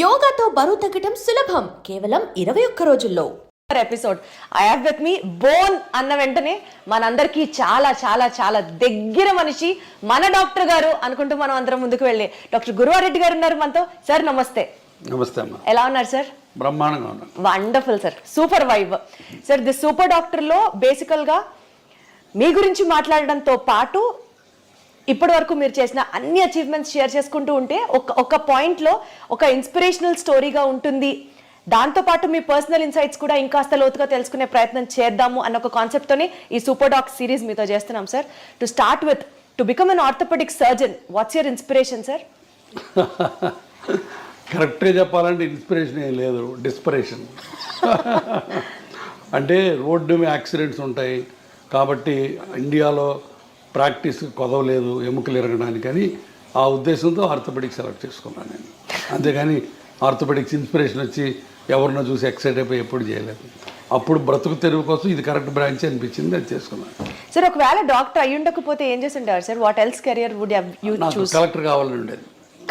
యోగాతో బరువు తగ్గటం సులభం. కేవలం ఇరవై ఒక్క రోజుల్లో. Episode I have with me bone అన్న వెంటనే మనందరికీ చాలా చాలా చాలా దగ్గర మనిషి మన డాక్టర్ గారు అనుకుంటూ మనం అందరం ముందుకు వెళ్ళి. డాక్టర్ గురువారెడ్డి గారు ఉన్నారు మనతో. సార్ నమస్తే. నమస్తే అమ్మా. ఎలా ఉన్నారు సార్? బ్రహ్మాండంగా ఉన్నాను wonderful sir. Super vibe sir the super డాక్టర్లో బేసికల్గా మీ గురించి మాట్లాడడంతో పాటు ఇప్పటి వరకు మీరు చేసిన అన్ని అచీవ్మెంట్స్ షేర్ చేసుకుంటూ ఉంటే ఒక ఒక పాయింట్లో ఒక ఇన్స్పిరేషనల్ స్టోరీగా ఉంటుంది. దాంతోపాటు మీ పర్సనల్ ఇన్సైట్స్ కూడా ఇంకాస్త లోతుగా తెలుసుకునే ప్రయత్నం చేద్దాము అన్న ఒక కాన్సెప్ట్తోనే ఈ సూపర్ డాక్ సిరీస్ మీతో చేస్తున్నాం sir to start with to become an orthopaedic surgeon what's your inspiration sir కరెక్ట్గా చెప్పాలంటే ఇన్స్పిరేషన్ ఏం లేదు డిస్పిరేషన్ అంటే రోడ్డు మీద యాక్సిడెంట్స్ ఉంటాయి. కాబట్టి ఇండియాలో ప్రాక్టీస్ కొదవలేదు ఎముకలు ఎరగడానికి అని ఆ ఉద్దేశంతో ఆర్థోపెడిక్ సెలెక్ట్ చేసుకున్నాను నేను. అంతేగాని ఆర్థోపెడిక్స్ ఇన్స్పిరేషన్ వచ్చి ఎవరినో చూసి ఎక్సైట్ అయిపోయి ఎప్పుడు చేయలేదు. అప్పుడు బ్రతుకు తెరువు కోసం ఇది కరెక్ట్ బ్రాంచ్ అనిపించింది అది చేసుకున్నాను. సార్ ఒకవేళ డాక్టర్ అయి ఉండకపోతే ఏం చేసి ఉంటారు sir what else career would you choose collector కావాలని ఉండేది.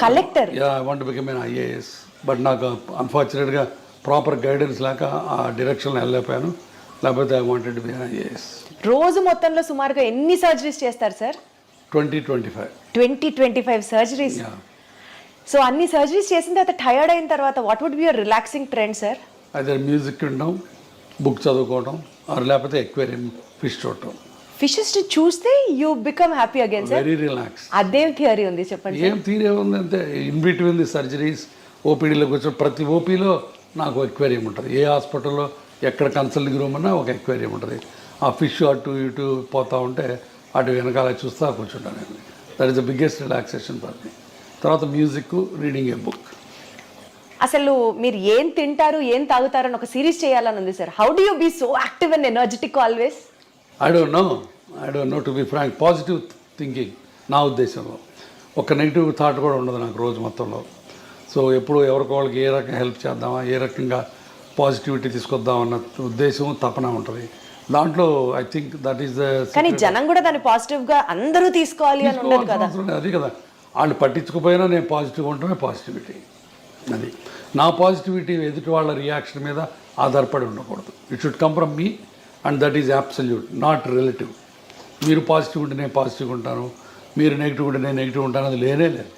Collector? Yeah I want become an IAS but నాకు అన్ఫార్చునేట్గా ప్రాపర్ గైడెన్స్ లేక ఆ డైరెక్షన్లో వెళ్ళలేకపోయాను. లేకపోతే ఐ వాంటెడ్ బి ఐఏఎస్ రోజు మొత్తంలో సుమారుగా ఎన్ని సర్జరీస్ చేస్తారు sir twenty twenty five. Twenty twenty five surgeries so అన్ని సర్జరీస్ చేసిన తర్వాత టైర్డ్ అయిన తర్వాత what would be your relaxing trend sir అదే మ్యూజిక్ వినడం బుక్ చదువుకోవడం ఆర్ లేకపోతే ఎక్వేరియం ఫిష్ చూడటం. ఫిషెస్ చూస్తే you become happy again sir very relax అదేం థియరీ ఉంది చెప్పండి ఏం తీరే ఉంది అంటే ఇన్ బిట్వీన్ ది సర్జరీస్ ఓపీడీలోకి వచ్చిన ప్రతి ఓపీలో నాకు ఎక్వేరియం ఉంటుంది. ఏ హాస్పిటల్లో ఎక్కడ కన్సల్టింగ్ రూమ్ అన్నా ఒక ఎక్వేరియం ఉంటుంది. ఆ ఫిష్ అటు ఇటు పోతూ ఉంటే అటు వెనకాల చూస్తా కూర్చుంటాను నేను. That is the biggest relaxation for me తర్వాత మ్యూజిక్ రీడింగ్ ఏ బుక్ అసలు మీరు ఏం తింటారు ఏం తాగుతారు అని ఒక సిరీస్ చేయాలని ఉంది sir. How do you be so active and energetic always I don't know I don't know to be frank positive thinking నా ఉద్దేశంలో. ఒక నెగిటివ్ థాట్ కూడా ఉండదు నాకు రోజు మొత్తంలో. సో ఎప్పుడు ఎవరికి వాళ్ళకి ఏ రకంగా హెల్ప్ చేద్దామా ఏ రకంగా పాజిటివిటీ తీసుకొద్దామన్న ఉద్దేశం తపన ఉంటుంది. దాంట్లో ఐ థింక్ దట్ ఈస్ కానీ జనం కూడా దాన్ని పాజిటివ్గా అందరూ తీసుకోవాలి అని ఉండదు కదా. అది కదా. వాళ్ళు పట్టించుకుపోయినా నేను పాజిటివ్ ఉండటమే పాజిటివిటీ అది. నా పాజిటివిటీ ఎదుటి వాళ్ళ రియాక్షన్ మీద ఆధారపడి ఉండకూడదు. It should come from me and that is absolute not relative మీరు పాజిటివ్ ఉంటే నేను పాజిటివ్ ఉంటాను. మీరు నెగిటివ్ ఉంటే నేను నెగిటివ్ ఉంటాను. అది లేనే లేదు.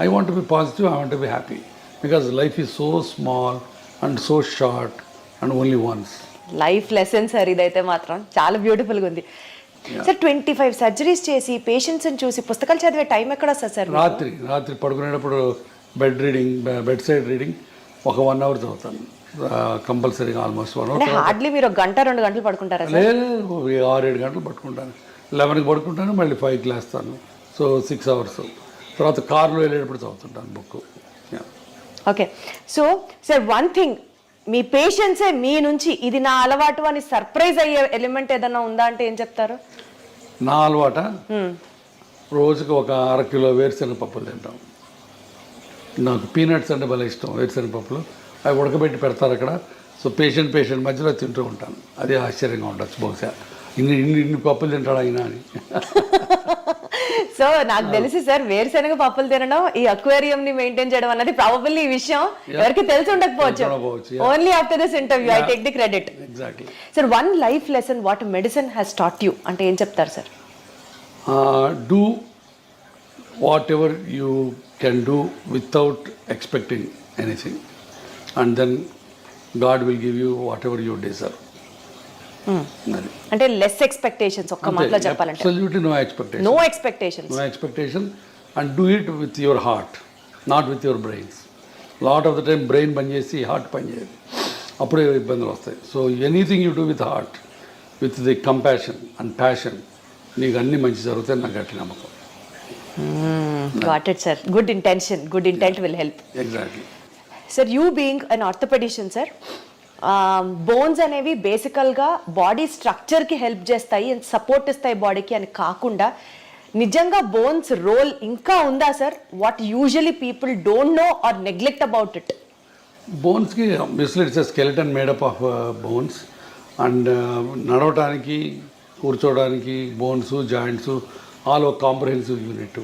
I want be positive I want be happy because life is so small and so short and only once life lesson sir ఇదైతే మాత్రం. చాలా బ్యూటిఫుల్గా ఉంది. సార్ ట్వంటీ ఫైవ్ సర్జరీస్ చేసి పేషెంట్స్ని చూసి పుస్తకాలు చదివే టైం ఎక్కడ వస్తుంది సార్? రాత్రి రాత్రి పడుకునేటప్పుడు bed reading bed side reading ఒక వన్ అవర్ చదువుతాను కంపల్సరీగా ఆల్మోస్ట్ వన్ అవర్ హార్డ్లీ మీరు ఒక గంట రెండు గంటలు పడుకుంటారా లేదు ఆరు ఏడు గంటలు పట్టుకుంటాను లెవెన్కి పడుకుంటాను మళ్ళీ ఫైవ్కి లేస్తాను. సో సిక్స్ అవర్స్ తర్వాత కార్లో వెళ్ళేటప్పుడు చదువుతుంటాను book okay so sir one thing మీ పేషెంట్సే మీ నుంచి ఇది నా అలవాటు అని సర్ప్రైజ్ అయ్యే ఎలిమెంట్ ఏదన్నా ఉందా అంటే ఏం చెప్తారు? నా అలవాట? రోజుకి ఒక అర కిలో వేరుశనగ పప్పులు తింటాం. నాకు పీనట్స్ అంటే భలే ఇష్టం వేరుశనగ పప్పులు. అవి ఉడకబెట్టి పెడతారు అక్కడ. సో పేషెంట్ పేషెంట్ మధ్యలో తింటూ ఉంటాను. అదే ఆశ్చర్యంగా ఉండొచ్చు బహుశా. ఇన్ని ఇన్ని ఇన్ని పప్పులు తింటాడు అయినా అని. సో నాకు తెలిసి సార్ వేరుశనగ పప్పులు తినడం ఈ అక్వేరియం ని మెయింటైన్ చేయడం అన్నది ప్రాబబ్లీ ఈ విషయం. ఎవరికి తెలిసి ఉండకపోవచ్చు. Only after this interview I take the credit exactly sir one life lesson what medicine has taught you అంటే ఏం చెప్తారు sir do whatever you can do without expecting anything and then God will give you whatever you deserve అంటే less expectations ఒక్క మాటలో చెప్పాలంటే. Absolutely no expectation no expectations no expectation and do it with your heart not with your brains lot of the time brain పనిచేసి heart పనిచేయదు అప్పుడే ఇబ్బందులు వస్తాయి. So anything you do with heart with the compassion and passion నీకు అన్ని మంచి జరుగుతాయి నాకు గట్టి నమ్మకం. Got it sir good intention good intent will help exactly sir you being an orthopaedician sir bones అనేవి బేసికల్గా బాడీ స్ట్రక్చర్కి హెల్ప్ చేస్తాయి అండ్ సపోర్ట్ ఇస్తాయి బాడీకి అని కాకుండా నిజంగా బోన్స్ రోల్ ఇంకా ఉందా sir what usually people don't know or neglect about it బోన్స్కి basically it's skeleton made up of bones and నడవటానికి కూర్చోవడానికి బోన్స్ జాయింట్స్ ఆల్ ఒక కాంప్రహెన్సివ్ యూనిట్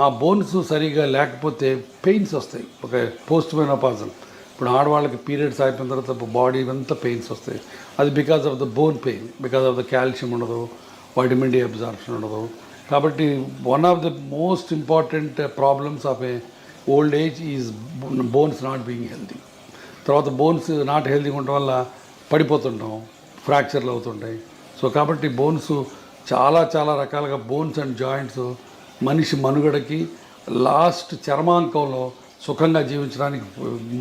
ఆ బోన్స్ సరిగా లేకపోతే పెయిన్స్ వస్తాయి. ఒక పోస్ట్ మెనోపాజల్ ఇప్పుడు ఆడవాళ్ళకి పీరియడ్స్ అయిపోయిన తర్వాత బాడీ అంతా పెయిన్స్ వస్తాయి. అది because of the bone pain because of the calcium ఉండదు వైటమిన్ డి అబ్జార్ప్షన్ ఉండదు. కాబట్టి one of the most important problems of a old age is bones not being healthy తర్వాత బోన్స్ నాట్ హెల్తీగా ఉండటం వల్ల పడిపోతుంటాం ఫ్రాక్చర్లు అవుతుంటాయి. సో కాబట్టి బోన్స్ చాలా చాలా రకాలుగా బోన్స్ అండ్ జాయింట్స్ మనిషి మనుగడకి లాస్ట్ చర్మాంకంలో సుఖంగా జీవించడానికి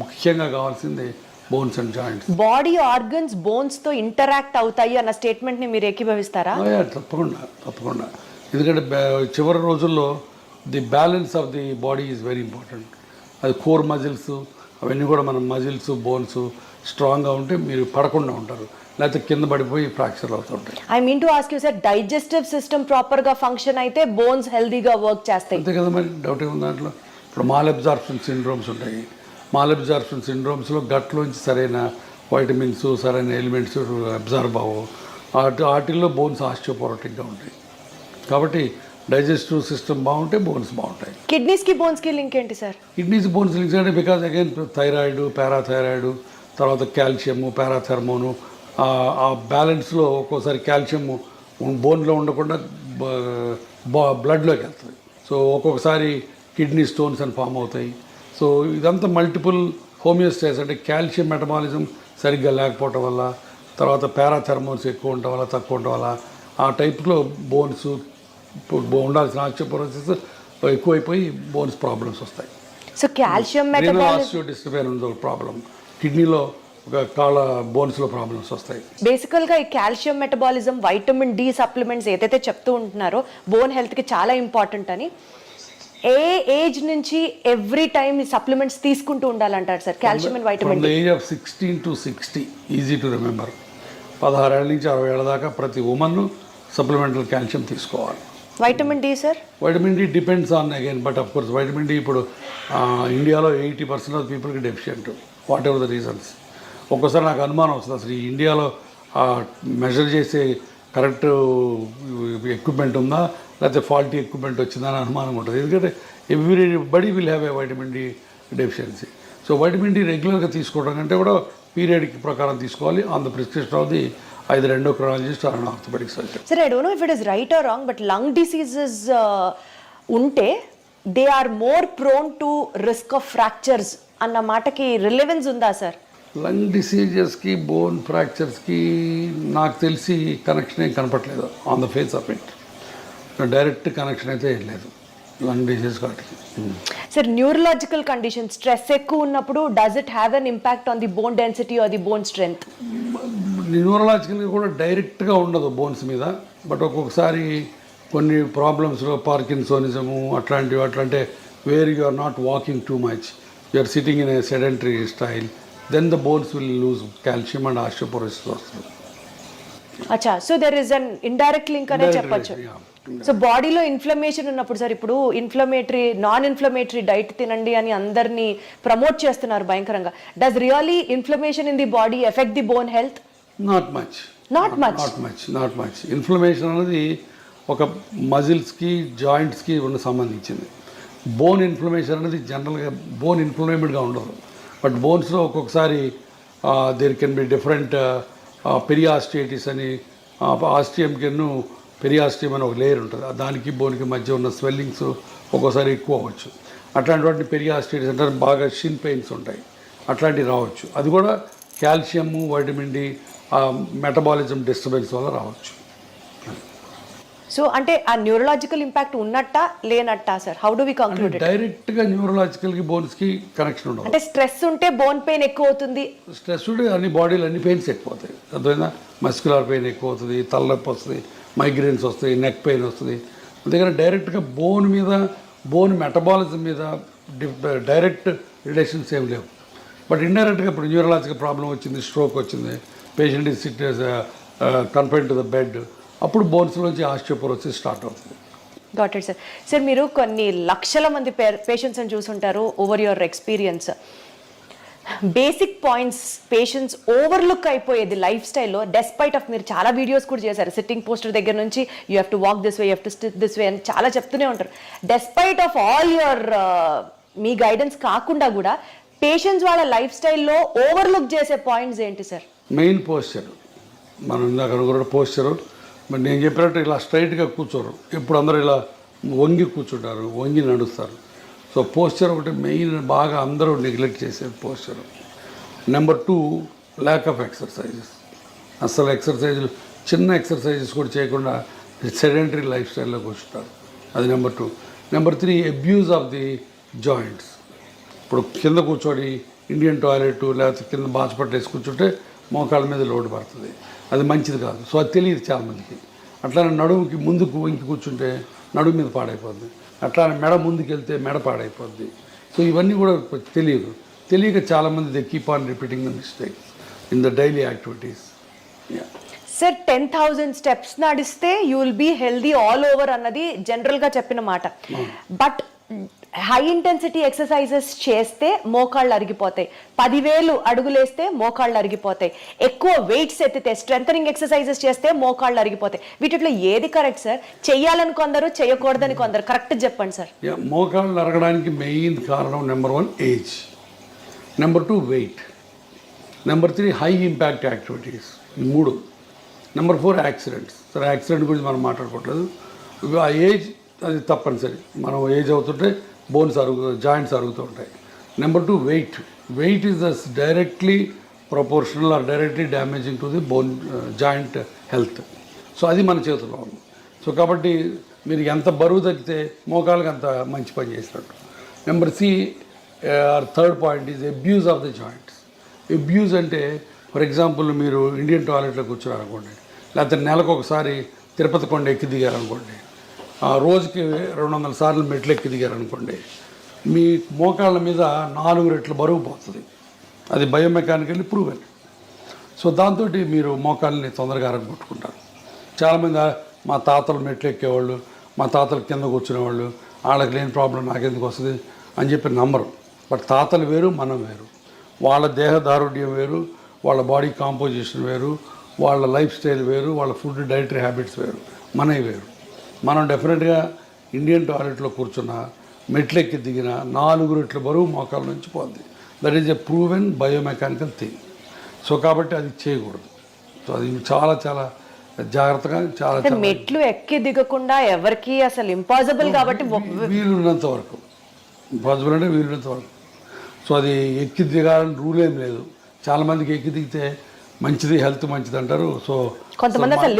ముఖ్యంగా కావాల్సింది bones and joints body organs బోన్స్తో interact అవుతాయి అన్న స్టేట్మెంట్ని మీరు ఏకీభవిస్తారా? యా, తప్పకుండా తప్పకుండా. ఎందుకంటే చివరి రోజుల్లో the balance of the body is very important అది కోర్ మజిల్స్ అవన్నీ కూడా మన మజిల్స్ బోన్స్ స్ట్రాంగ్గా ఉంటే మీరు పడకుండా ఉంటారు. లేకపోతే కింద పడిపోయి ఫ్రాక్చర్లు అవుతుంటాయి I mean to ask you sir digestive system ప్రాపర్గా ఫంక్షన్ అయితే బోన్స్ హెల్దీగా వర్క్ చేస్తాయి. అంతే కదా మరి డౌట్ ఏముంది దాంట్లో? ఇప్పుడు మాల్ అబ్జార్ప్షన్ సిండ్రోమ్స్ ఉంటాయి. మాల్ అబ్జార్ప్షన్ సిండ్రోమ్స్లో గట్లోంచి సరైన వైటమిన్స్ సరైన ఎలిమెంట్స్ అబ్జార్బ్ అవ్వవు. వాటి వాటిల్లో బోన్స్ ఆస్టియోపోరటిక్గా ఉంటాయి. కాబట్టి డైజెస్టివ్ సిస్టమ్ బాగుంటే బోన్స్ బాగుంటాయి. కిడ్నీస్కి బోన్స్కి లింక్ ఏంటి సార్? కిడ్నీస్ బోన్స్ లింక్స్ అంటే బికాజ్ అగైన్ థైరాయిడ్ పారాథైరాయిడ్ తర్వాత కాల్షియము పారాథెర్మోను ఆ బ్యాలెన్స్లో ఒక్కోసారి కాల్షియం బోన్లో ఉండకుండా బ్లడ్లోకి వెళ్తుంది. సో ఒక్కొక్కసారి కిడ్నీ స్టోన్స్ అని ఫామ్ అవుతాయి. సో ఇదంతా మల్టిపుల్ హోమియోస్టేస్ అంటే కాల్షియం మెటబాలిజం సరిగ్గా లేకపోవటం వల్ల తర్వాత పారాథెర్మోన్స్ ఎక్కువ ఉండటం వల్ల తక్కువ ఉండటం వల్ల ఆ టైప్లో బోన్స్ ఉండాల్సిన ఆస్టియోపోరోసిస్ ఎక్కువైపోయి బోన్స్ ప్రాబ్లమ్స్ వస్తాయి. సో కాల్షియం డిస్టర్బెన్స్ ఒక ప్రాబ్లం. కిడ్నీలో ఒక కాళ్ళ బోన్స్లో ప్రాబ్లమ్స్ వస్తాయి. బేసికల్గా ఈ calcium metabolism vitamin D supplements ఏదైతే చెప్తూ ఉంటున్నారో బోన్ హెల్త్కి చాలా ఇంపార్టెంట్ అని ఏ ఏజ్ నుంచి ఎవ్రీ టైం ఈ సప్లిమెంట్స్ తీసుకుంటూ ఉండాలంటారు sir? Calcium and vitamin age of sixteen to sixty easy to remember పదహారేళ్ళ నుంచి అరవై ఏళ్ళ దాకా ప్రతి ఉమెన్ సప్లిమెంటల్ కాల్షియం తీసుకోవాలి. Vitamin D sir? Vitamin D depends on again but of course vitamin D ఇప్పుడు ఇండియాలో ఎయిటీ పర్సెంట్ ఆఫ్ పీపుల్కి deficient whatever the reasons ఒక్కోసారి నాకు అనుమానం వస్తుంది అసలు ఈ ఇండియాలో మెజర్ చేసే కరెక్ట్ ఎక్విప్మెంట్ ఉందా? లేకపోతే ఫాల్టీ ఎక్విప్మెంట్ వచ్చిందా అని అనుమానం ఉంటుంది. ఎందుకంటే everybody will have a vitamin D deficiency so vitamin D రెగ్యులర్గా తీసుకోవడం కంటే కూడా పీరియడ్కి ప్రకారం తీసుకోవాలి. On the prescription of the either endocrinologist and orthopaedic surgeon sir I don't know if it is right or wrong but lung diseases ఉంటే they are more prone to risk of fractures అన్న మాటకి relevance ఉందా sir lung డిసీజెస్కి bone ఫ్రాక్చర్స్కి నాకు తెలిసి connection ఏం కనపట్లేదు on the face of it direct connection అయితే ఏం లేదు. లంగ్ డిసీజ్ వాటికి సార్ న్యూరలాజికల్ కండిషన్ స్ట్రెస్ ఎక్కువ ఉన్నప్పుడు does it have an impact on the bone density or the bone strength న్యూరలాజికల్గా కూడా డైరెక్ట్గా ఉండదు బోన్స్ మీద. బట్ ఒక్కొక్కసారి కొన్ని ప్రాబ్లమ్స్లో పార్కిన్సోనిజము అట్లాంటివి అట్లాంటి where you are not walking too much you are sitting in a sedentary style then the bones will lose calcium and osteoporosis వస్తుంది అచ్చా so there is an indirect link అనే చెప్పొచ్చు. సో బాడీలో ఇన్ఫ్లమేషన్ ఉన్నప్పుడు సార్ ఇప్పుడు inflammatory non inflammatory diet తినండి అని అందరినీ ప్రమోట్ చేస్తున్నారు భయంకరంగా. Does really inflammation in the body effect the bone health not much Not much. Not much not much inflammation అనేది ఒక మజిల్స్కి జాయింట్స్కి ఉన్న సంబంధించింది. బోన్ ఇన్ఫ్లమేషన్ అనేది జనరల్గా బోన్ ఇన్ఫ్లమేటెడ్గా ఉండదు. బట్ బోన్స్లో ఒక్కొక్కసారి there can be different periostitis అని ఆస్టియంకెన్ను పెరియాస్టియం అని ఒక లేయర్ ఉంటుంది. దానికి బోన్కి మధ్య ఉన్న స్వెల్లింగ్స్ ఒక్కోసారి ఎక్కువ అవ్వచ్చు. అట్లాంటి వాటిని పెరియాస్టియటిస్ అంటే బాగా షిన్ పెయిన్స్ ఉంటాయి. అట్లాంటివి రావచ్చు. అది కూడా calcium vitamin D metabolism disturbance వల్ల రావచ్చు. సో అంటే ఆ న్యూరలాజికల్ ఇంపాక్ట్ ఉన్నట్టా లేనట్టా sir how do we conclude డైరెక్ట్గా న్యూరలాజికల్కి బోన్స్కి కనెక్షన్ ఉండదు. అంటే స్ట్రెస్ ఉంటే బోన్ పెయిన్ ఎక్కువ అవుతుంది స్ట్రెస్ ఉంటే అన్ని బాడీలో అన్ని పెయిన్స్ ఎక్కువ అవుతాయి అర్థమైందా? మస్కులర్ పెయిన్ ఎక్కువ అవుతుంది తలనొప్పి వస్తుంది మైగ్రేన్స్ వస్తాయి నెక్ పెయిన్ వస్తుంది. అందుకని డైరెక్ట్గా బోన్ మీద బోన్ మెటబాలిజం మీద డైరెక్ట్ రిలేషన్స్ ఏం లేవు. బట్ ఇండైరెక్ట్గా ఇప్పుడు న్యూరలాజికల్ ప్రాబ్లం వచ్చింది స్ట్రోక్ వచ్చింది. Patient is sit confine to the bed అప్పుడు బోన్స్లోంచి ఆస్టియోపోరోసిస్ స్టార్ట్ అవుతుంది. గాట్ ఇట్ సార్ సార్ మీరు కొన్ని లక్షల మంది పేషెంట్స్ని చూసుంటారు over your experience basic points patients overlook అయిపోయేది లైఫ్ స్టైల్లో డెస్పైట్ ఆఫ్ మీరు చాలా వీడియోస్ కూడా చేశారు. సిట్టింగ్ పోస్టర్ దగ్గర నుంచి you have to walk this way you have to stitch this way అని చాలా చెప్తూనే ఉంటారు. డెస్పైట్ ఆఫ్ ఆల్ యువర్ మీ గైడెన్స్ కాకుండా కూడా పేషెంట్స్ వాళ్ళ లైఫ్ స్టైల్లో ఓవర్లుక్ చేసే పాయింట్స్ ఏంటి సార్ మెయిన్ పోస్చర్ మనం ఇందాక అనుకున్న పోస్చరు మరి నేను చెప్పినట్టు ఇలా స్ట్రైట్గా కూర్చోరు. ఇప్పుడు అందరూ ఇలా వంగి కూర్చుంటారు వంగి నడుస్తారు. సో పోస్చర్ ఒకటి మెయిన్ బాగా అందరూ నెగ్లెక్ట్ చేసేది posture. Number two lack of exercises అసలు ఎక్సర్సైజులు చిన్న ఎక్సర్సైజెస్ కూడా చేయకుండా సెడెంటరీ లైఫ్ స్టైల్లో కూర్చుంటారు అది number two. Number three abuse of the joints ఇప్పుడు కింద కూర్చోడి ఇండియన్ టాయిలెట్ లేకపోతే కింద బాస్పట్ పట్టేసి కూర్చుంటే మోకాళ్ళ మీద లోడ్ పడుతుంది. అది మంచిది కాదు. సో అది తెలియదు చాలామందికి. అట్లానే నడుముకి ముందుకు వంకి కూర్చుంటే నడుము మీద పాడైపోద్ది. అట్లానే మెడ ముందుకు వెళ్తే మెడ పాడైపోద్ది. సో ఇవన్నీ కూడా తెలియదు. తెలియక చాలామంది they keep on repeating the mistake in the daily activities. Sir ten thousand steps నడిస్తే you will be healthy all over అన్నది జనరల్గా చెప్పిన మాట. బట్ హై ఇంటెన్సిటీ ఎక్సర్సైజెస్ చేస్తే మోకాళ్ళు అరిగిపోతాయి. పదివేలు అడుగులేస్తే మోకాళ్ళు అరిగిపోతాయి. ఎక్కువ వెయిట్స్ ఎత్తితే స్ట్రెంథనింగ్ ఎక్సర్సైజెస్ చేస్తే మోకాళ్ళు అరిగిపోతాయి. వీటిలో ఏది కరెక్ట్ సార్ చేయాలని కొందరు చేయకూడదని కొందరు. కరెక్ట్ చెప్పండి సార్ మోకాళ్ళు అరగడానికి మెయిన్ కారణం number one age number two weight number three high impact activities ఈ మూడు. నెంబర్ ఫోర్ యాక్సిడెంట్స్ సరే యాక్సిడెంట్ గురించి మనం మాట్లాడుకోవట్లేదు. ఆ ఏజ్ అది తప్పనిసరి. మనం ఏజ్ అవుతుంటే బోన్స్ అరుగు జాయింట్స్ అరుగుతూ ఉంటాయి. Number two weight weight is thus directly proportional or directly damaging to the bone joint health so అది మన చేతిలో ఉంది. సో కాబట్టి మీరు ఎంత బరువు తగ్గితే మోకాళ్ళకి అంత మంచి పని చేసినట్టు. Number C or third point is abuse of the joints abuse అంటే ఫర్ ఎగ్జాంపుల్ మీరు ఇండియన్ టాయిలెట్లో కూర్చున్నారనుకోండి లేకపోతే నెలకు ఒకసారి తిరుపతి కొండ ఎక్కి దిగారనుకోండి రోజుకి రెండు వందల సార్లు మెట్లు ఎక్కి దిగారనుకోండి మీ మోకాళ్ళ మీద నాలుగు రెట్లు బరువు పోతుంది. అది బయోమెకానికల్లీ ప్రూవెన్. సో దాంతో మీరు మోకాళ్ళని తొందరగా అరగొట్టుకుంటారు. చాలామంది మా తాతలు మెట్లు ఎక్కేవాళ్ళు మా తాతలు కింద కూర్చునేవాళ్ళు వాళ్ళకి లేని ప్రాబ్లం నాకెందుకు వస్తుంది? అని చెప్పి నమ్మరు. బట్ తాతలు వేరు మనం వేరు. వాళ్ళ దేహదారుఢ్యం వేరు వాళ్ళ బాడీ కాంపోజిషన్ వేరు వాళ్ళ లైఫ్ స్టైల్ వేరు వాళ్ళ ఫుడ్ డైటరీ హ్యాబిట్స్ వేరు. మనవి వేరు. మనం డెఫినెట్గా ఇండియన్ టాయిలెట్లో కూర్చున్న మెట్లెక్కి దిగిన నాలుగు రెట్ల బరువు మోకాల నుంచి పోద్ది. That is a proven biomechanical thing so కాబట్టి అది చేయకూడదు. సో అది చాలా చాలా జాగ్రత్తగా చాలా మెట్లు ఎక్కి దిగకుండా ఎవరికి అసలు ఇంపాసిబుల్ కాబట్టి వీలున్నంత వరకు. పాసిబుల్ అంటే వీలున్నంత వరకు. సో అది ఎక్కి దిగాలని రూల్ ఏం లేదు. చాలా మందికి ఎక్కి దిగితే మంచిది హెల్త్ మంచిది అంటారు. సో కొంతమంది అసలు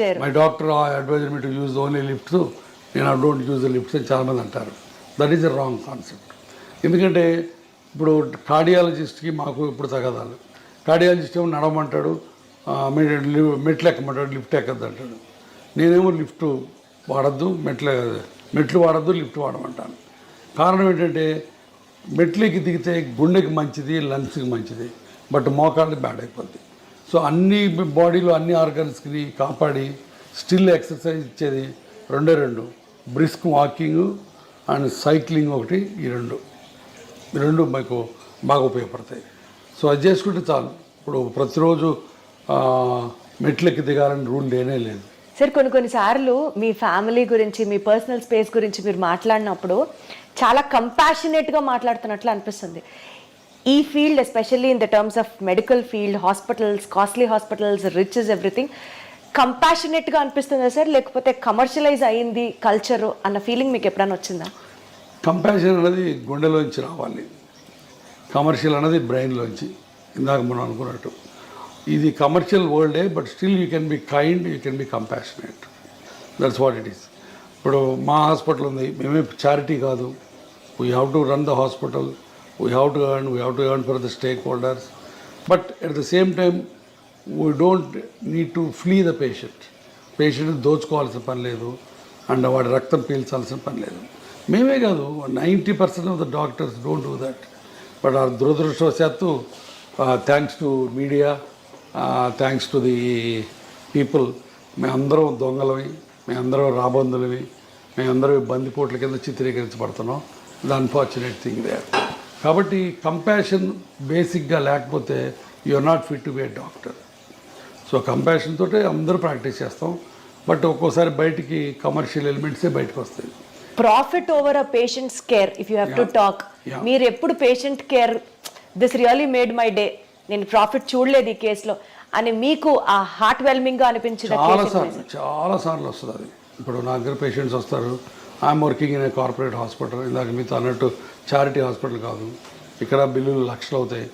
చేయరు. My doctor adviser me to use only lift నేను I don't use the lifts అని చాలామంది అంటారు. That is a wrong concept ఎందుకంటే ఇప్పుడు కార్డియాలజిస్ట్కి మాకు ఇప్పుడు తగదాలు. కార్డియాలజిస్ట్ ఏమో లి- మెట్లు ఎక్కమంటాడు లిఫ్ట్ ఎక్కద్దు అంటాడు నేనేమో లిఫ్ట్ వాడద్దు మెట్ల మెట్లు వాడద్దు లిఫ్ట్ వాడమంటాను. కారణం ఏంటంటే మెట్లకి దిగితే గుండెకి మంచిది లంగ్స్కి మంచిది. బట్ మోకాళ్ళు బ్యాడ్ అయిపోద్ది. సో అన్ని బాడీలో అన్ని ఆర్గన్స్కి కాపాడి స్టిల్ ఎక్సర్సైజ్ ఇచ్చేది రెండే రెండు. బ్రిస్క్ వాకింగ్ అండ్ సైక్లింగ్ ఒకటి ఈ రెండు. ఈ రెండు మీకు బాగా ఉపయోగపడతాయి. సో అది చేసుకుంటే చాలు. ఇప్పుడు ప్రతిరోజు మెట్లెక్కి దిగాలని రూల్ లేనే లేదు. సార్ కొన్ని కొన్ని సార్లు మీ ఫ్యామిలీ గురించి మీ పర్సనల్ స్పేస్ గురించి మీరు మాట్లాడినప్పుడు చాలా కంపాషనేట్గా మాట్లాడుతున్నట్లు అనిపిస్తుంది. ఈ field especially in the terms of medical field hospitals costly hospitals rich is everything కంపాషనేట్గా అనిపిస్తుందా సార్ లేకపోతే కమర్షియలైజ్ అయింది కల్చరు అన్న ఫీలింగ్ మీకు ఎప్పుడైనా వచ్చిందా? కంపాషన్ అనేది గుండెలోంచి రావాలి. కమర్షియల్ అనేది బ్రెయిన్లోంచి ఇందాక మనం అనుకున్నట్టు. ఇది commercial వరల్డే but still you can be kind you can be compassionate that's what it is ఇప్పుడు మా హాస్పిటల్ ఉంది. మేమే చారిటీ కాదు. We have to run the hospital we have to earn we have to earn for the stakeholders but at the same time we don't need to flee the patient patient దోచుకోవాల్సిన పని లేదు. And వాడి రక్తం పీల్చాల్సిన పని లేదు. మేమే కాదు ninety percent of the doctors don't do that but ఆ దురదృష్టవశాత్తు thanks to media thanks to the people మేమందరం దొంగలవి మేమందరం రాబందులవి మేమందరం బందిపోట్ల కింద చిత్రీకరించబడుతున్నాం. ద అన్ఫార్చునేట్ థింగ్ దే కాబట్టి కంపాషన్ బేసిక్గా లేకపోతే are not fit to be a doctor so compassion తోటే అందరూ ప్రాక్టీస్ చేస్తాం. బట్ ఒక్కోసారి బయటికి కమర్షియల్ ఎలిమెంట్సే బయటకు వస్తాయి. Profit over a patients care if you have to. Talk. మీరు ఎప్పుడు patient care this really made my day నేను ప్రాఫిట్ చూడలేదు ఈ కేసులో అని మీకు ఆ హార్ట్ వెల్మింగ్గా అనిపించిన చాలా సార్లు చాలా సార్లు వస్తుంది అది. ఇప్పుడు నా దగ్గర పేషెంట్స్ వస్తారు. I'm working in a corporate hospital ఇందాక మీతో అన్నట్టు చారిటీ హాస్పిటల్ కాదు. ఇక్కడ బిల్లులు లక్షలు అవుతాయి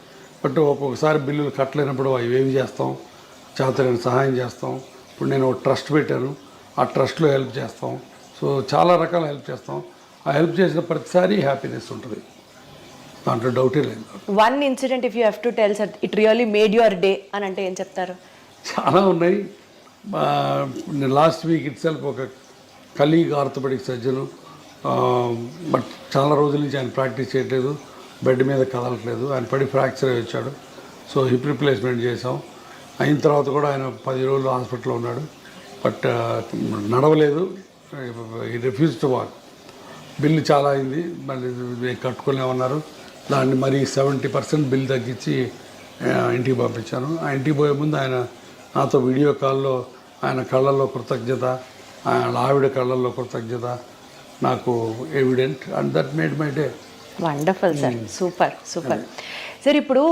బట్ ఒక్కొక్కసారి బిల్లులు కట్టలేనప్పుడు అవి ఏమి చేస్తాం? చేతనైన సహాయం చేస్తాం. ఇప్పుడు నేను ట్రస్ట్ పెట్టాను. ఆ ట్రస్ట్లో హెల్ప్ చేస్తాం. సో చాలా రకాల హెల్ప్ చేస్తాం. ఆ హెల్ప్ చేసిన ప్రతిసారి హ్యాపీనెస్ ఉంటుంది. దాంట్లో డౌటే లేదు. One incident if you have to tell sir it really made your day అని అంటే ఏం చెప్తారు? చాలా ఉన్నాయి. లాస్ట్ వీక్ ఇట్ సెల్ఫ్ ఒక కలీగ్ ఆర్థోపెడిక్ సర్జను బట్ చాలా రోజుల నుంచి ఆయన ప్రాక్టీస్ చేయట్లేదు. బెడ్ మీద కదలట్లేదు. ఆయన పడి ఫ్రాక్చర్ అయి వచ్చాడు. సో హిప్ రిప్లేస్మెంట్ చేసాం అయిన తర్వాత కూడా ఆయన పది రోజులు హాస్పిటల్లో ఉన్నాడు. బట్ నడవలేదు. ఈ రిఫ్యూజ్ టు వాక్. బిల్లు చాలా అయింది. మళ్ళీ కట్టుకునే ఉన్నారు. దాన్ని మరి సెవెంటీ పర్సెంట్ బిల్ తగ్గించి ఆ, ఇంటికి పంపించాను. ఆ ఇంటికి పోయే ముందు ఆయన నాతో వీడియో కాల్లో ఆయన కళ్ళల్లో కృతజ్ఞత ఆయన ఆవిడ కళ్ళల్లో కృతజ్ఞత నాకు evident and that made my day wonderful sir super super sir ఇప్పుడు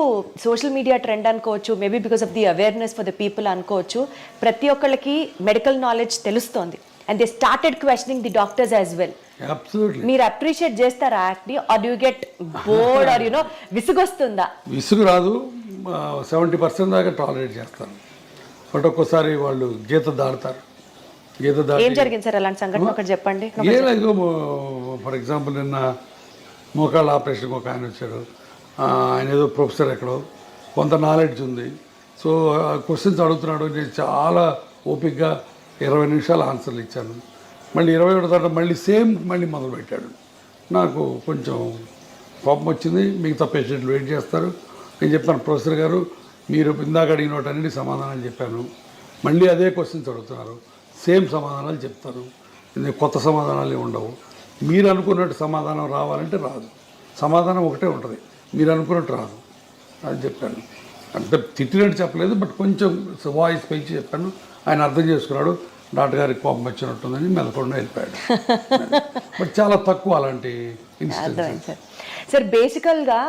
సోషల్ మీడియా ట్రెండ్ అనుకోవచ్చు maybe because of the awareness for the people అనుకోవచ్చు ప్రతి ఒక్కళ్ళకి మెడికల్ నాలెడ్జ్ తెలుస్తోంది. And they started questioning the doctors as well మీరు appreciate చేస్తారా యాక్ట్ని or you get bored or you know విసుగొస్తుందా? విసుగు రాదు. సెవెంటీ పర్సెంట్ దాకా టాలరేట్ చేస్తాను. బట్ ఒక్కోసారి వాళ్ళు గీత దాడతారు గీత ఏం దాటి జరిగింది సార్ అలాంటి సంఘటన ఒకటి చెప్పండి? ఫర్ ఎగ్జాంపుల్ నిన్న మోకాళ్ళ ఆపరేషన్కి ఒక ఆయన వచ్చాడు. ఆయన ఏదో ప్రొఫెసర్ ఎక్కడో. కొంత నాలెడ్జ్ ఉంది. సో క్వశ్చన్స్ అడుగుతున్నాడు. నేను చాలా ఓపిక్గా ఇరవై నిమిషాలు ఆన్సర్లు ఇచ్చాను. మళ్ళీ ఇరవై ఒకటి తర్వాత మళ్ళీ సేమ్ మళ్ళీ మొదలు పెట్టాడు నాకు కొంచెం కోపం వచ్చింది. మిగతా పేషెంట్లు వెయిట్ చేస్తారు. నేను చెప్పాను ప్రొఫెసర్ గారు మీరు ఇందాక అడిగిన వాటన్నిటి సమాధానాలు చెప్పాను. మళ్ళీ అదే క్వశ్చన్స్ అడుగుతున్నారు. సేమ్ సమాధానాలు చెప్తారు. కొత్త సమాధానాలు ఉండవు. మీరు అనుకున్నట్టు సమాధానం రావాలంటే రాదు. సమాధానం ఒకటే ఉంటుంది. మీరు అనుకున్నట్టు రాదు అది చెప్పాను అంటే తిట్టినట్టు చెప్పలేదు బట్ కొంచెం వాయిస్ పెంచి చెప్పాను ఆయన అర్థం చేసుకున్నాడు. డాక్టర్ గారికి కోపం వచ్చినట్టుందని మెదకుండా వెళ్ళిపోయాడు. బట్ చాలా తక్కువ అలాంటి ఇన్సిడెంట్స్. సార్. సార్ బేసికల్గా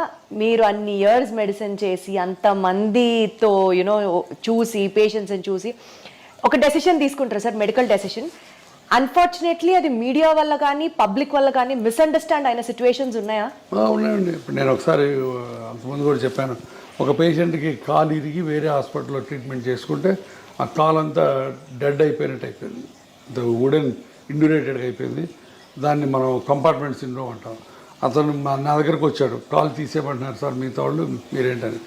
మీరు అన్ని ఇయర్స్ మెడిసిన్ చేసి అంత మందితో యునో చూసి పేషెంట్స్ని చూసి ఒక డెసిషన్ తీసుకుంటారు సార్ మెడికల్ డెసిషన్ అన్ఫార్చునేట్లీ అది మీడియా వల్ల కానీ పబ్లిక్ వల్ల కానీ మిస్అండర్స్టాండ్ అయిన సిచ్యువేషన్స్ ఉన్నాయా? ఉన్నాయండి. ఇప్పుడు నేను ఒకసారి అంతకుముందు కూడా చెప్పాను. ఒక పేషెంట్కి కాలు ఇరిగి వేరే హాస్పిటల్లో ట్రీట్మెంట్ చేసుకుంటే ఆ కాలు అంతా డెడ్ అయిపోయినట్టు అయిపోయింది. ద వుడెన్ ఇండ్యూరేటెడ్గా అయిపోయింది. దాన్ని మనం కంపార్ట్మెంట్ సిండ్రోమ్ అంటాం. అతను మా నా దగ్గరకు వచ్చాడు. కాలు తీసేయమంటున్నారు సార్ మిగతా వాళ్ళు మీరేంటని.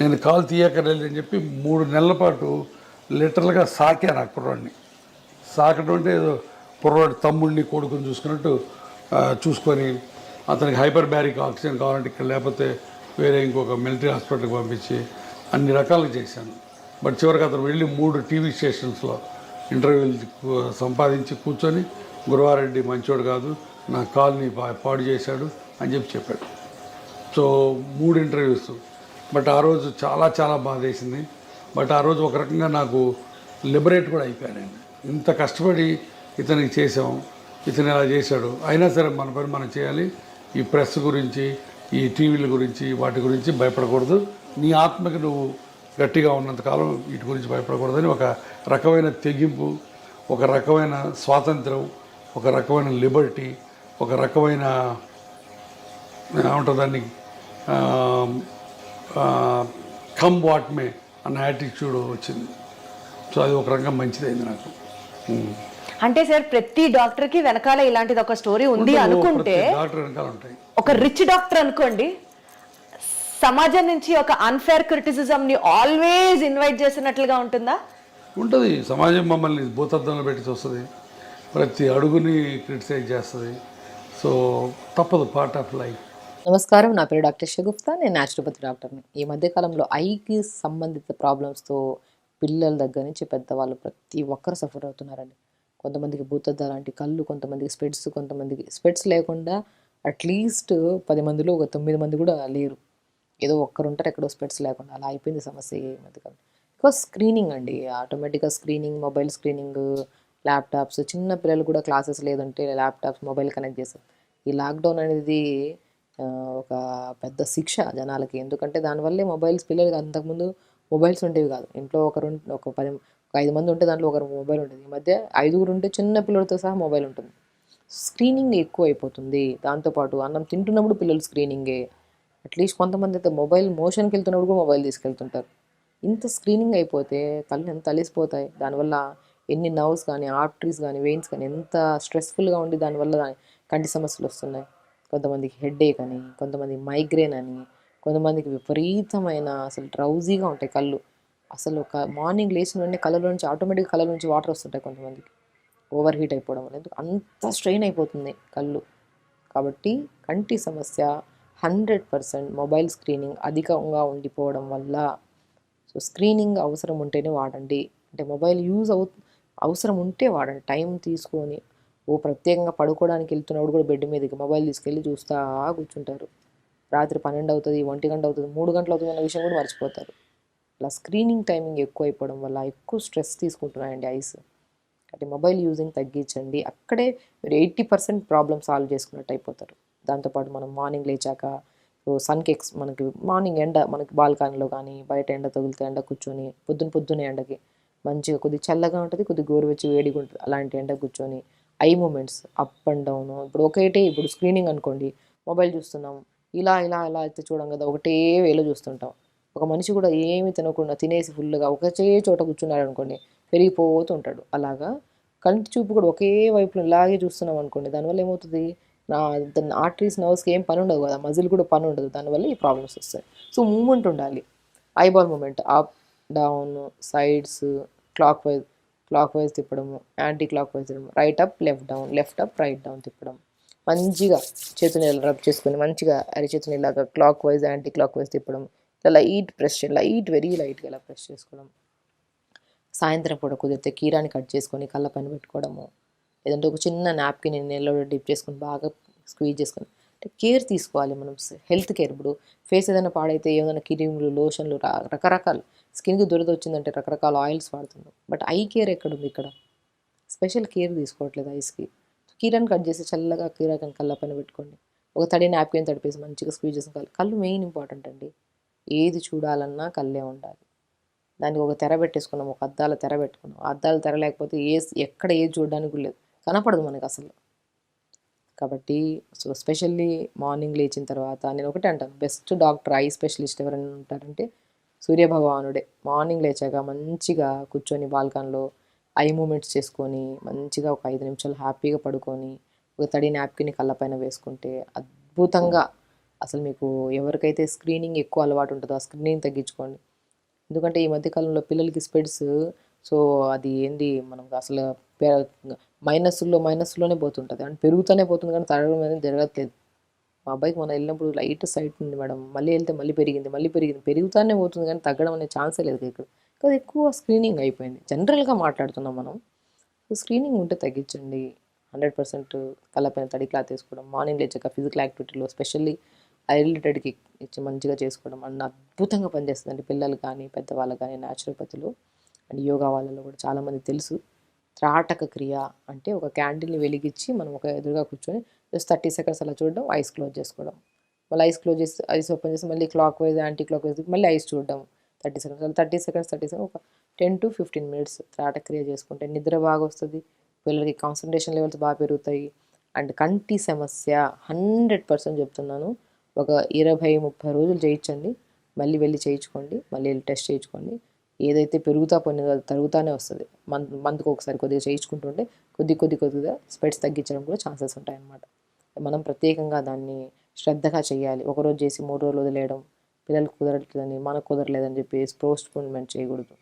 నేను కాలు తీయక్కర్లేదు అని చెప్పి మూడు నెలల పాటు లిటరల్గా సాకాను ఆ కుర్రాడిని. సాకడం అంటే ఏదో కుర్రాడు తమ్ముడిని కొడుకుని చూసుకున్నట్టు చూసుకొని అతనికి హైపర్ బ్యారిక్ ఆక్సిజన్ కావాలంటే ఇక్కడ లేకపోతే వేరే ఇంకొక మిలిటరీ హాస్పిటల్కి పంపించి అన్ని రకాలుగా చేశాను. బట్ చివరికి అతను వెళ్ళి మూడు టీవీ స్టేషన్స్లో ఇంటర్వ్యూలు సంపాదించి కూర్చొని గురువారెడ్డి మంచోడు కాదు నా కాల్ని పా- పాడు చేశాడు అని చెప్పి చెప్పాడు. సో మూడు ఇంటర్వ్యూస్. బట్ ఆ రోజు చాలా చాలా బాధ వేసింది బట్ ఆ రోజు ఒక రకంగా నాకు లిబరేట్ కూడా అయిపోయానండి ఇంత కష్టపడి ఇతనికి చేసాం ఇతను ఇలా చేశాడు అయినా సరే మన పని మనం చేయాలి. ఈ ప్రెస్ గురించి ఈ టీవీల గురించి వాటి గురించి భయపడకూడదు. నీ ఆత్మకి నువ్వు గట్టిగా ఉన్నంతకాలం వీటి గురించి భయపడకూడదని ఒక రకమైన తెగింపు ఒక రకమైన స్వాతంత్రం ఒక రకమైన లిబర్టీ ఒక రకమైన ఏమంటుందాన్ని కమ్ వాట్ మే. అన్న యాటిట్యూడ్ వచ్చింది. సో అది ఒక రకంగా మంచిదైంది నాకు. అంటే సార్ ప్రతి డాక్టర్కి వెనకాల ఇలాంటిది ఒక స్టోరీ ఉంది అనుకుంటే ప్రతి డాక్టర్ వెనకాల ఉంటాయి. ఒక రిచ్ డాక్టర్ అనుకోండి సమాజం నుంచి ఒక అన్ఫేర్ క్రిటిసిజం ని ఆల్వేస్ ఇన్వైట్ చేసినట్లుగా ఉంటుందా? ఉంటుంది. సమాజం మమ్మల్ని భూతద్దంలో పెట్టి చూస్తుంది. ప్రతి అడుగుని క్రిటిసైజ్ చేస్తుంది. సో తప్పదు పార్ట్ ఆఫ్ లైఫ్ నమస్కారం. నా పేరు డాక్టర్ షగుప్తా నేను న్యాచురోపతి డాక్టర్ని. ఈ మధ్యకాలంలో ఐకి సంబంధిత ప్రాబ్లమ్స్తో పిల్లల దగ్గర నుంచి పెద్దవాళ్ళు ప్రతి ఒక్కరు సఫర్ అవుతున్నారండి. కొంతమందికి భూతద్ద లాంటి కళ్ళు కొంతమందికి స్పెడ్స్ కొంతమందికి స్పెడ్స్ లేకుండా అట్లీస్ట్ పది మందిలో ఒక తొమ్మిది మంది కూడా లేరు. ఏదో ఒక్కరుంటారు ఎక్కడో స్పెడ్స్ లేకుండా. అలా అయిపోయింది సమస్య ఈ మధ్యకాలం బికాస్ స్క్రీనింగ్ అండి. ఆటోమేటిక్గా స్క్రీనింగ్ మొబైల్ స్క్రీనింగ్ ల్యాప్టాప్స్ చిన్న పిల్లలు కూడా క్లాసెస్ లేదంటే ల్యాప్టాప్స్ మొబైల్ కనెక్ట్ చేస్తారు. ఈ లాక్డౌన్ అనేది ఒక పెద్ద శిక్ష జనాలకి. ఎందుకంటే దానివల్లే మొబైల్స్ పిల్లలకి అంతకుముందు మొబైల్స్ ఉండేవి కాదు. ఇంట్లో ఒకరు ఒక పది ఒక ఐదు మంది ఉంటే దాంట్లో ఒకరు మొబైల్ ఉంటుంది ఈ మధ్య ఐదుగురు ఉంటే చిన్న పిల్లలతో సహా మొబైల్ ఉంటుంది. స్క్రీనింగ్ ఎక్కువ అయిపోతుంది దాంతోపాటు అన్నం తింటున్నప్పుడు పిల్లలు స్క్రీనింగే. అట్లీస్ట్ కొంతమంది అయితే మొబైల్ మోషన్కి వెళ్తున్నప్పుడు కూడా మొబైల్ తీసుకెళ్తుంటారు. ఇంత స్క్రీనింగ్ అయిపోతే కళ్ళు ఎంత అలిసిపోతాయి దానివల్ల ఎన్ని నర్వ్స్ కానీ ఆర్టరీస్ కానీ వెయిన్స్ కానీ ఎంత స్ట్రెస్ఫుల్గా ఉండి దానివల్ల దాని కంటి సమస్యలు వస్తున్నాయి. కొంతమందికి హెడేక్ అని కొంతమందికి మైగ్రేన్ అని కొంతమందికి విపరీతమైన అసలు డ్రౌజీగా ఉంటాయి కళ్ళు. అసలు ఒక మార్నింగ్ లేచిన వెంటనే కళ్ళలో నుంచి ఆటోమేటిక్ కళ్ళ నుంచి వాటర్ వస్తుంటాయి కొంతమందికి. ఓవర్ హీట్ అయిపోవడం అనేది అంత స్ట్రెయిన్ అయిపోతుంది కళ్ళు. కాబట్టి కంటి సమస్య హండ్రెడ్ పర్సెంట్ మొబైల్ స్క్రీనింగ్ అధికంగా ఉండిపోవడం వల్ల. సో స్క్రీనింగ్ అవసరం ఉంటేనే వాడండి. అంటే మొబైల్ యూజ్ అవు అవసరం ఉంటే వాడండి. టైం తీసుకొని ఓ ప్రత్యేకంగా పడుకోవడానికి వెళ్తున్నప్పుడు కూడా బెడ్ మీదకి మొబైల్ తీసుకెళ్ళి చూస్తా కూర్చుంటారు. రాత్రి పన్నెండు అవుతుంది ఒంటి గంట అవుతుంది మూడు గంటలు అవుతుంది అన్న విషయం కూడా మర్చిపోతారు. అలా స్క్రీనింగ్ టైమింగ్ ఎక్కువ అయిపోవడం వల్ల ఎక్కువ స్ట్రెస్ తీసుకుంటున్నాయండి ఐస్. కాబట్టి మొబైల్ యూజింగ్ తగ్గించండి. అక్కడే మీరు ఎయిటీ పర్సెంట్ ప్రాబ్లమ్ సాల్వ్ చేసుకున్నట్టు అయిపోతారు. దాంతోపాటు మనం మార్నింగ్ లేచాక సో సన్కి ఎక్స్ మనకి మార్నింగ్ ఎండ మనకి బాల్కనీలో కానీ బయట ఎండ తగిలితే ఎండ కూర్చొని పొద్దున పొద్దునే ఎండకి మంచిగా కొద్దిగా చల్లగా ఉంటుంది కొద్దిగా గోరువెచ్చి వేడిగా ఉంటుంది అలాంటి ఎండ కూర్చొని eye moments up and down ఇప్పుడు ఒకటే ఇప్పుడు స్క్రీనింగ్ అనుకోండి మొబైల్ చూస్తున్నాం ఇలా ఇలా ఇలా అయితే చూడం కదా ఒకటే వేలో చూస్తుంటాం. ఒక మనిషి కూడా ఏమి తినకుండా తినేసి ఫుల్గా ఒకటే చోట కూర్చున్నాడు అనుకోండి పెరిగిపోతూ ఉంటాడు. అలాగా కంటి చూపు కూడా ఒకే వైపులో ఇలాగే చూస్తున్నాం అనుకోండి దానివల్ల ఏమవుతుంది? నా ఆర్టరీస్ నర్వ్స్కి ఏం పని ఉండదు కదా మజిల్ కూడా పని ఉండదు దానివల్ల ఈ ప్రాబ్లమ్స్ వస్తాయి. సో మూమెంట్ ఉండాలి. Eyeball moment up down sides clockwise clockwise తిప్పడము anti clock wise తిప్పడం right up left down left up right down తిప్పడం. మంచిగా చేతుని ఇలా రబ్ చేసుకొని మంచిగా అరిచేతుని ఇలాగా clockwise anti clock wise తిప్పడం. ఇలా లైట్ ప్రెస్ చేయాలి లైట్ వెరీ లైట్గా ఇలా ప్రెస్ చేసుకోవడం. సాయంత్రం పూట కుదిరితే కీరాని కట్ చేసుకొని కళ్ళ పైన పెట్టుకోవడము. లేదంటే ఒక చిన్న నాప్కిన్ నీళ్ళలో డిప్ చేసుకొని బాగా స్క్వీజ్ చేసుకొని అంటే కేర్ తీసుకోవాలి మనం. హెల్త్ కేర్ ఇప్పుడు ఫేస్ ఏదైనా పాడైతే ఏదైనా క్రీములు లోషన్లు రా- రకరకాలు స్కిన్కి దురద వచ్చిందంటే రకరకాల ఆయిల్స్ వాడుతున్నాం. బట్ ఐ కేర్ ఎక్కడుంది ఇక్కడ? స్పెషల్ కేర్ తీసుకోవట్లేదు ఐస్కి కీరాని కట్ చేసి చల్లగా కీరాకని కళ్ళ పైన పెట్టుకోండి. ఒక తడి నాప్కిన్ తడిపేసి మంచిగా స్క్వీజ్ చేసిన కళ్ళు. కళ్ళు మెయిన్ ఇంపార్టెంట్ అండి. ఏది చూడాలన్నా కళ్ళే ఉండాలి. దానికి ఒక తెర పెట్టేసుకున్నాం ఒక అద్దాల తెర పెట్టుకున్నాం. అద్దాల తెర లేకపోతే ఏ ఎక్కడ ఏది చూడడానికి కూడా లేదు. కనపడదు మనకు అసలు. కాబట్టి సో స్పెషల్లీ మార్నింగ్ లేచిన తర్వాత నేను ఒకటే అంటాను. బెస్ట్ డాక్టర్ ఐ స్పెషలిస్ట్ ఎవరైనా ఉంటారంటే సూర్యభగవానుడే. మార్నింగ్ లేచాక మంచిగా కూర్చొని బాల్కన్లో ఐ మూమెంట్స్ చేసుకొని మంచిగా ఒక ఐదు నిమిషాలు హ్యాపీగా పడుకొని ఒక తడి నాప్కిన్ కళ్ళపైన వేసుకుంటే అద్భుతంగా అసలు మీకు ఎవరికైతే స్క్రీనింగ్ ఎక్కువ అలవాటు ఉంటుందో ఆ స్క్రీనింగ్ తగ్గించుకోండి. ఎందుకంటే ఈ మధ్యకాలంలో పిల్లలకి స్పెడ్స్ సో అది ఏంది మనం అసలు మైనస్లో మైనస్లోనే పోతుంటుంది. అంటే పెరుగుతూనే పోతుంది కానీ తరగడం అనేది జరగట్లేదు. మా అబ్బాయికి మనం వెళ్ళినప్పుడు లైట్ సైట్ ఉంది మేడం. మళ్ళీ వెళ్తే మళ్ళీ పెరిగింది మళ్ళీ పెరిగింది. పెరుగుతానే పోతుంది కానీ తగ్గడం అనే ఛాన్సే లేదు ఇక్కడ కానీ ఎక్కువ స్క్రీనింగ్ అయిపోయింది. జనరల్గా మాట్లాడుతున్నాం మనం. సో స్క్రీనింగ్ ఉంటే తగ్గించండి. హండ్రెడ్ పర్సెంట్ కళ్ళపైన తడి క్లాత్ వేసుకోవడం మార్నింగ్ లేచాక ఫిజికల్ యాక్టివిటీలో స్పెషల్లీ ఐ రిలేటెడ్కి ఇచ్చి మంచిగా చేసుకోవడం అన్న అద్భుతంగా పనిచేస్తుందండి పిల్లలు కానీ పెద్దవాళ్ళు కానీ న్యాచురోపతులు అండ్ యోగా వాళ్ళలో కూడా చాలామంది తెలుసు. త్రాటక క్రియ అంటే ఒక క్యాండిల్ని వెలిగించి మనం ఒక ఎదురుగా కూర్చొని జస్ట్ థర్టీ సెకండ్స్ అలా చూడడం ఐస్ క్లోజ్ చేసుకోవడం. మళ్ళీ ఐస్ క్లోజ్ చేసి ఐస్ ఓపెన్ చేసి మళ్ళీ clockwise anti clock wise మళ్ళీ ఐస్ చూడడం. థర్టీ సెకండ్స్ అలా థర్టీ సెకండ్స్ థర్టీ సెకండ్స్ ఒక టెన్ టు ఫిఫ్టీన్ మినిట్స్ త్రాట క్రియ చేసుకుంటే నిద్ర బాగా వస్తుంది పిల్లలకి కాన్సన్ట్రేషన్ లెవెల్స్ బాగా పెరుగుతాయి. అండ్ కంటి సమస్య హండ్రెడ్ పర్సెంట్ చెప్తున్నాను. ఒక ఇరవై ముప్పై రోజులు చేయించండి. మళ్ళీ వెళ్ళి చేయించుకోండి. మళ్ళీ వెళ్ళి టెస్ట్ చేయించుకోండి. ఏదైతే పెరుగుతా పోయినదో అది తరుగుతానే వస్తుంది. మంత్ మంత్కి ఒకసారి కొద్దిగా చేయించుకుంటుంటే కొద్ది కొద్ది కొద్దిగా స్పెడ్స్ తగ్గించడం కూడా ఛాన్సెస్ ఉంటాయన్నమాట. మనం ప్రత్యేకంగా దాన్ని శ్రద్ధగా చేయాలి. ఒకరోజు చేసి మూడు రోజులు వదిలేయడం పిల్లలకు కుదరట్లేదని మనకు కుదరలేదని చెప్పేసి పోస్ట్పోన్మెంట్ చేయకూడదు.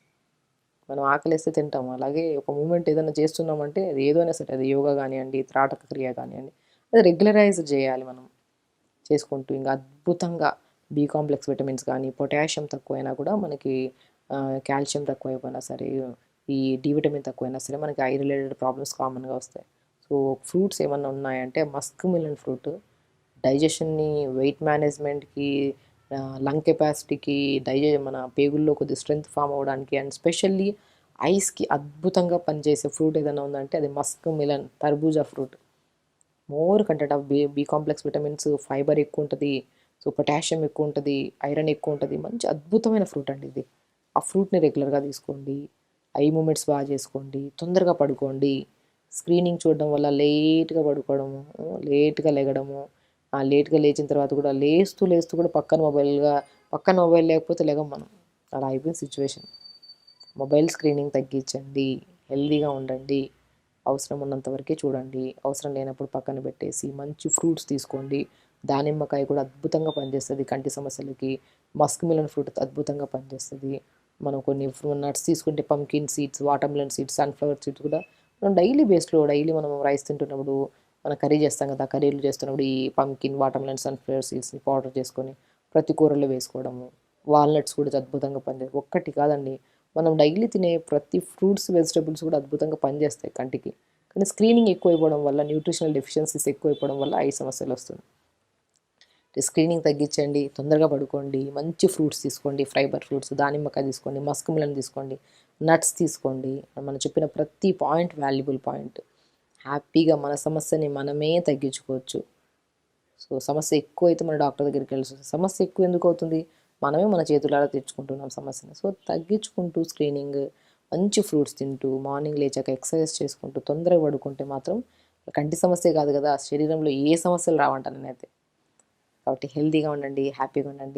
మనం ఆకలిస్తే తింటాం. అలాగే ఒక మూమెంట్ ఏదైనా చేస్తున్నామంటే అది ఏదైనా సరే అది యోగా కానివ్వండి త్రాటక క్రియ కానివ్వండి అది రెగ్యులరైజ్ చేయాలి మనం. చేసుకుంటూ ఇంకా అద్భుతంగా బి కాంప్లెక్స్ విటమిన్స్ కానీ పొటాషియం తక్కువైనా కూడా మనకి కాల్షియం తక్కువైపోయినా సరే ఈ డి విటమిన్ తక్కువైనా సరే మనకి ఐ రిలేటెడ్ ప్రాబ్లమ్స్ కామన్గా వస్తాయి. సో ఫ్రూట్స్ ఏమన్నా ఉన్నాయంటే మస్క్ మిలన్ ఫ్రూట్ డైజెషన్ని వెయిట్ మేనేజ్మెంట్కి లంగ్ కెపాసిటీకి డైజె మన పేగుల్లో కొద్ది స్ట్రెంగ్త్ ఫామ్ అవ్వడానికి అండ్ స్పెషల్లీ ఐస్కి అద్భుతంగా పనిచేసే ఫ్రూట్ ఏదైనా ఉందంటే అది musk melon తర్బూజా fruit. More content of B B complex vitamins fibre ఎక్కువ ఉంటుంది సో పొటాషియం ఎక్కువ ఉంటుంది ఐరన్ ఎక్కువ ఉంటుంది మంచి అద్భుతమైన ఫ్రూట్ అండి ఇది. ఆ ఫ్రూట్ని రెగ్యులర్గా తీసుకోండి ఐ మూమెంట్స్ బాగా చేసుకోండి తొందరగా పడుకోండి. స్క్రీనింగ్ చూడడం వల్ల లేట్గా పడుకోవడము లేట్గా లెగడము ఆ లేట్గా లేచిన తర్వాత కూడా లేస్తూ లేస్తూ కూడా పక్కన మొబైల్గా పక్కన మొబైల్ లేకపోతే లెగం మనం. అలా అయిపోయింది సిచ్యువేషన్. మొబైల్ స్క్రీనింగ్ తగ్గించండి హెల్దీగా ఉండండి అవసరం ఉన్నంత వరకే చూడండి అవసరం లేనప్పుడు పక్కన పెట్టేసి మంచి ఫ్రూట్స్ తీసుకోండి. దానిమ్మకాయ కూడా అద్భుతంగా పనిచేస్తుంది కంటి సమస్యలకి. మస్క్ మిలన్ ఫ్రూట్ అద్భుతంగా పనిచేస్తుంది. మనం కొన్ని నట్స్ తీసుకుంటే pumpkin seeds watermelon seeds sunflower seeds కూడా మనం డైలీ బేస్లో డైలీ మనం రైస్ తింటున్నప్పుడు మనం కర్రీ చేస్తాం కదా కర్రీలు చేస్తున్నప్పుడు ఈ పంకిన్ వాటర్మిలన్ సన్ఫ్లవర్ సీడ్స్ని పౌడర్ చేసుకొని ప్రతి కూరలో వేసుకోవడము వాల్నట్స్ కూడా అద్భుతంగా పనిచేస్తాయి. ఒక్కటి కాదండి మనం డైలీ తినే ప్రతి ఫ్రూట్స్ వెజిటబుల్స్ కూడా అద్భుతంగా పనిచేస్తాయి కంటికి. కానీ స్క్రీనింగ్ ఎక్కువైపోవడం వల్ల న్యూట్రిషనల్ డెఫిషియన్సీస్ ఎక్కువైపోవడం వల్ల ఐ సమస్యలు వస్తుంది స్క్రీనింగ్ తగ్గించండి తొందరగా పడుకోండి మంచి ఫ్రూట్స్ తీసుకోండి ఫైబర్ ఫ్రూట్స్ దానిమ్మకాయ తీసుకోండి మస్క్ తీసుకోండి నట్స్ తీసుకోండి. మనం చెప్పిన ప్రతి పాయింట్ వాల్యుబుల్ పాయింట్ హ్యాపీగా మన సమస్యని మనమే తగ్గించుకోవచ్చు. సో సమస్య ఎక్కువ అయితే మన డాక్టర్ దగ్గరికి వెళ్ళాల్సి సమస్య ఎక్కువ ఎందుకు అవుతుంది? మనమే మన చేతులారా తెచ్చుకుంటున్నాం సమస్యని. సో తగ్గించుకుంటూ స్క్రీనింగ్ మంచి ఫ్రూట్స్ తింటూ మార్నింగ్ లేచాక ఎక్సర్సైజ్ చేసుకుంటూ తొందరగా పడుకుంటే మాత్రం కంటి సమస్య కాదు కదా. శరీరంలో ఏ సమస్యలు రావంట నేనైతే. కాబట్టి హెల్తీగా ఉండండి హ్యాపీగా ఉండండి.